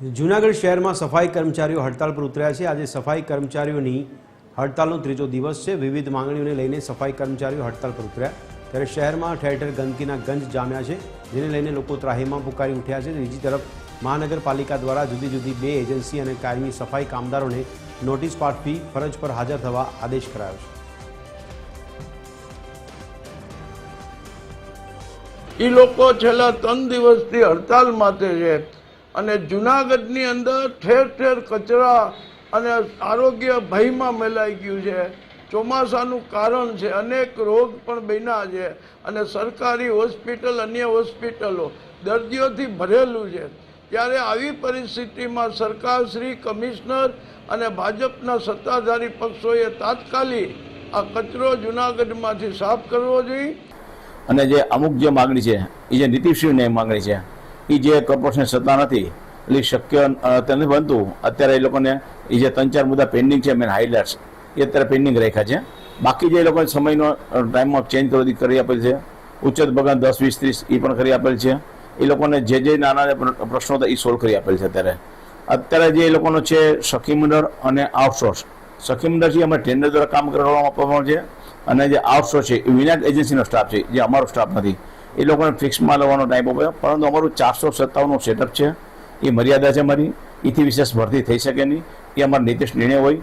જૂનાગઢ શહેરમાં સફાઈ કર્મચારીઓ હડતાળ પર ઉતર્યા છે. આજે સફાઈ કર્મચારીઓની હડતાલનો ત્રીજો દિવસ છે. વિવિધ માંગણીઓને લઈને સફાઈ કર્મચારીઓ હડતાળ પર ઉતર્યા. ત્યારે શહેરમાં ઠેર ઠેર ગંદકીના ગંજ જામ્યા છે, જેને લઈને લોકો ત્રાહીમાં પુકારી ઉઠ્યા છે. બીજી તરફ, મહાનગરપાલિકા દ્વારા જુદી જુદી બે એજન્સી અને કાયમી સફાઈ કામદારોને નોટિસ પાઠવી ફરજ પર હાજર થવા આદેશ કરાયો છે. એ લોકો છેલ્લા ત્રણ દિવસથી હડતાલ માટે છે. અને જુનાગઢની અંદર ઠેર ઠેર કચરા અને આરોગ્ય ભયમાં મેલાઈ ગયું છે. ચોમાસાનું કારણ છે, અનેક રોગ પણ બન્યા છે અને સરકારી હોસ્પિટલ, અન્ય હોસ્પિટલો દર્દીઓથી ભરેલું છે. ત્યારે આવી પરિસ્થિતિમાં સરકાર શ્રી, કમિશનર અને ભાજપના સત્તાધારી પક્ષોએ તાત્કાલિક આ કચરો જુનાગઢમાંથી સાફ કરવો જોઈએ. અને જે અમુક જે માગણી છે, એ જે નીતિશ્રીની માગણી છે એ જે કોર્પોરેશન સત્તા નથી, એટલે શક્ય નથી બનતું. અત્યારે એ લોકોને એ જે ત્રણ ચાર મુદ્દા પેન્ડિંગ છે મેન હાઇલાઇટ્સ એ અત્યારે પેન્ડિંગ રાખ્યા છે. બાકી જે લોકોને સમયનો ટાઈમમાં ચેન્જ કરી કરી આપેલ છે. ઉચ્ચત ભગવાન દસ, વીસ, ત્રીસ એ પણ કરી આપેલ છે. એ લોકોને જે જે નાના પ્રશ્નો હતા એ સોલ્વ કરી આપેલ છે અત્યારે. અત્યારે જે એ લોકોનો છે સખી મંડળ અને આઉટસોર્સ સખી મંડળ છે એમાં ટેન્ડર દ્વારા કામ કરવામાં આપવામાં છે. અને જે આઉટસોર્સ છે, એ વિનાયક એજન્સીનો સ્ટાફ છે, જે અમારો સ્ટાફ નથી. એ લોકોને ફિક્સમાં લેવાનો ટાઈમ આપ્યો પરંતુ અમારું ચારસો સત્તાવનનું સેટઅપ છે. એ મર્યાદા છે અમારી એથી વિશેષ ભરતી થઈ શકે નહીં. એ અમારો નીતિશ નિર્ણય હોય.